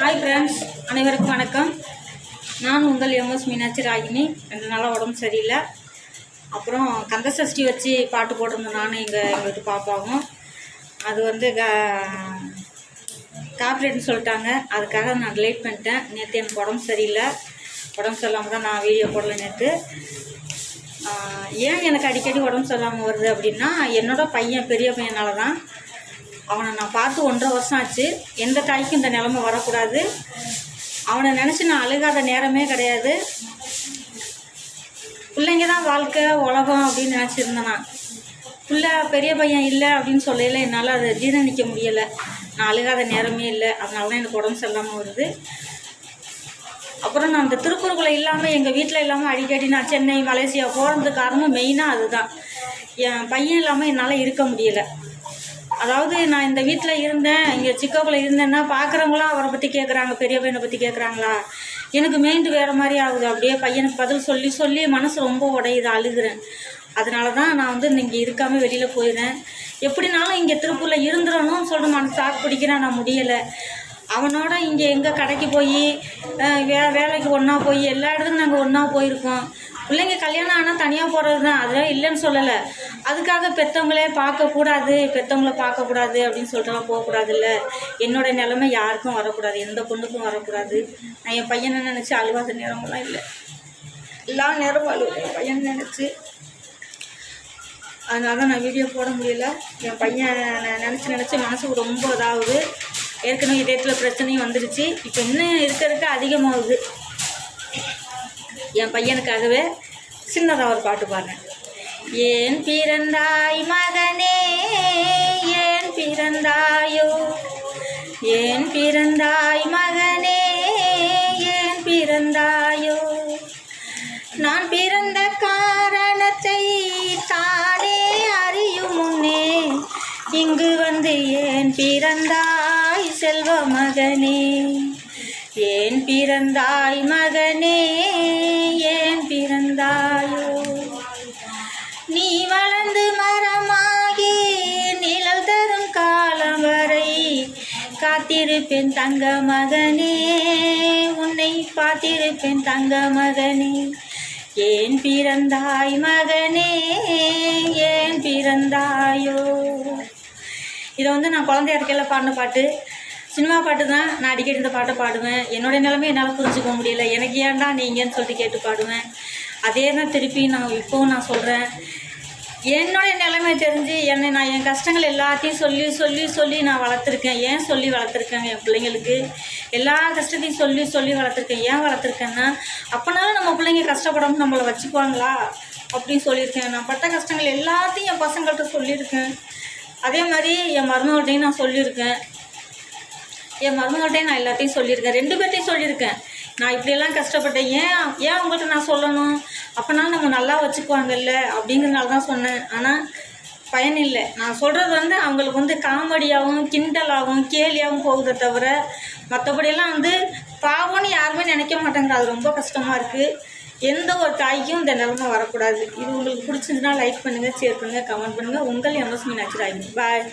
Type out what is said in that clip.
Hi friends அனைவருக்கும் வணக்கம். நான் உங்கள் எம்எஸ் மீனாட்சி ராகினி. ரெண்டு நாளாக உடம்பு சரியில்லை. அப்புறம் கந்த சஷ்டி வச்சு பாட்டு போட்டிருந்தோம் நானும் எங்கள் எங்களுக்கு பாப்பாவும். அது வந்து க காப்ரேட்னு சொல்லிட்டாங்க. அதுக்காக நான் டிலேட் பண்ணிட்டேன். நேற்று எனக்கு உடம்பு சரியில்லை. உடம்பு சரியில்லாமல் தான் நான் வீடியோ போடல நேற்று ஏன் எனக்கு அடிக்கடி உடம்பு சரியில்லாமல் வருது அப்படின்னா என்னோடய பையன் பெரிய பையனால தான் அவனை நான் பார்த்து ஒன்றரை வருஷம் ஆச்சு. எந்த தாய்க்கும் இந்த நிலமை வரக்கூடாது. அவனை நினச்சி நான் அழுகாத நேரமே கிடையாது. பிள்ளைங்க தான் வாழ்க்கை உலகம் அப்படின்னு நினச்சிருந்தேன் நான். பிள்ளை பெரிய பையன் இல்லை அப்படின்னு சொல்லையில் என்னால் அதை ஜீரணிக்க முடியலை. நான் அழுகாத நேரமே இல்லை. அதனால தான் எனக்கு உடம்பு சரியில்லாமல் வருது. அப்புறம் நான் அந்த திருக்குறளை இல்லாமல் எங்கள் வீட்டில் இல்லாமல் அடிக்கடி நான் சென்னை மலேசியா போகிறதுக்கு காரணம் மெயினாக அதுதான். என் பையன் இல்லாமல் என்னால் இருக்க முடியலை. அதாவது நான் இந்த வீட்டில் இருந்தேன் இங்கே சிக்காப்பில் இருந்தேன்னா பார்க்குறவங்களாம் அவரை பற்றி கேட்குறாங்க பெரிய பையனை பற்றி கேட்குறாங்களா எனக்கு மைண்டு வேறு மாதிரி ஆகுது. அப்படியே பையனுக்கு பதில் சொல்லி சொல்லி மனசு ரொம்ப உடையுது அழுகிறேன். அதனால தான் நான் வந்து இங்கே இருக்காமல் வெளியில் போயிடுறேன் எப்படினாலும் இங்கே திருப்பூரில் இருந்துடணும்னு சொல்லிட்டு மனசு தாக்கு பிடிக்கிறேன் நான் முடியலை. அவனோட இங்கே எங்கே கடைக்கு போய் வே வேலைக்கு ஒன்றா போய் எல்லா இடத்துக்கும் நாங்கள் ஒன்றா போயிருக்கோம். பிள்ளைங்க கல்யாணம் ஆனால் தனியாக போகிறது தான். அதெல்லாம் இல்லைன்னு சொல்லலை. அதுக்காக பெற்றவங்களே பார்க்கக்கூடாது பெற்றவங்கள பார்க்கக்கூடாது அப்படின்னு சொல்லிட்டுலாம் போகக்கூடாது இல்லை என்னோட நிலமை யாருக்கும் வரக்கூடாது எந்த பொண்ணுக்கும் வரக்கூடாது. நான் என் பையனை நினச்சி அழுவாத நேரமெல்லாம் இல்லை. எல்லா நேரமும் அழுவேன். என் பையனை நினச்சி. அதனால தான் நான் வீடியோ போட முடியல. என் பையன் நினச்சி நினச்சி மனசுக்கு ரொம்ப இதாகுது. ஏற்கனவே இதயத்தில் பிரச்சனையும் வந்துடுச்சு இப்போ இன்னும் இருக்க இருக்க அதிகமாகுது. என் பையனுக்காகவே சின்னதாக ஒரு பாட்டு பாடுறேன். ஏன் பிறந்தாய் மகனே ஏன் பிறந்தாயோ? ஏன் பிறந்தாய் மகனே ஏன் பிறந்தாயோ? நான் பிறந்த காரணத்தை தானே அறியும் முன்னே இங்கு வந்து ஏன் பிறந்தாய் செல்வ மகனே? ஏன் பிறந்தாய் மகனே காத்திருப்பேன் தங்க மகனே. உன்னை பார்த்திருப்பேன் தங்க மகனே. ஏன் பிறந்தாய் மகனே? ஏன் பிறந்தாயோ? இதை வந்து நான் குழந்தை இருக்கையில் பாடின பாட்டு. சினிமா பாட்டு தான் நான் அடிக்கடி இந்த பாட்டை பாடுவேன். என்னுடைய நிலைமை என்னால் புரிஞ்சுக்க முடியல. எனக்கு ஏன்டா நீங்கன்னு சொல்லிட்டு கேட்டு பாடுவேன். அதே தான் திருப்பி நான் இப்போவும் நான் சொல்கிறேன் என்னுடைய நிலைமை தெரிஞ்சு என்னை நான் என் கஷ்டங்கள் எல்லாத்தையும் சொல்லி சொல்லி சொல்லி நான் வளர்த்துருக்கேன். ஏன் சொல்லி வளர்த்துருக்கேன் என் பிள்ளைங்களுக்கு? எல்லா கஷ்டத்தையும் சொல்லி சொல்லி வளர்த்துருக்கேன். ஏன் வளர்த்துருக்கேன்னா அப்போனாலும் நம்ம பிள்ளைங்க கஷ்டப்படாமல் நம்மளை வச்சுக்குவாங்களா? அப்படின்னு சொல்லியிருக்கேன். நான் பட்ட கஷ்டங்கள் எல்லாத்தையும் என் பசங்கள்கிட்ட சொல்லியிருக்கேன். அதே மாதிரி என் மருமகள்கிட்டையும் நான் சொல்லியிருக்கேன். என் மருமகள்கிட்டையும் நான் எல்லாத்தையும் சொல்லியிருக்கேன். ரெண்டு பேர்த்தையும் சொல்லியிருக்கேன். நான் இப்படியெல்லாம் கஷ்டப்பட்டேன். ஏன் ஏன் உங்கள்கிட்ட நான் சொல்லணும்? அப்போனாலும் நம்ம நல்லா வச்சுக்குவாங்கல்ல? அப்படிங்கிறனால தான் சொன்னேன். ஆனால் பயன் இல்லை. நான் சொல்கிறது வந்து அவங்களுக்கு வந்து காமெடியாகவும் கிண்டலாகவும் கேலியாகவும் போகுதே தவிர மற்றபடியெல்லாம் வந்து பாவம்னு யாருமே நினைக்க மாட்டாங்க. அது ரொம்ப கஷ்டமாக இருக்குது எந்த ஒரு தாய்க்கும் இந்த நிலமை வரக்கூடாது. இது உங்களுக்கு பிடிச்சிருந்துன்னா லைக் பண்ணுங்கள் ஷேர் பண்ணுங்கள் கமெண்ட் பண்ணுங்கள் உங்கள் எம்எஸ் மீனாட்சி ராய் பாய்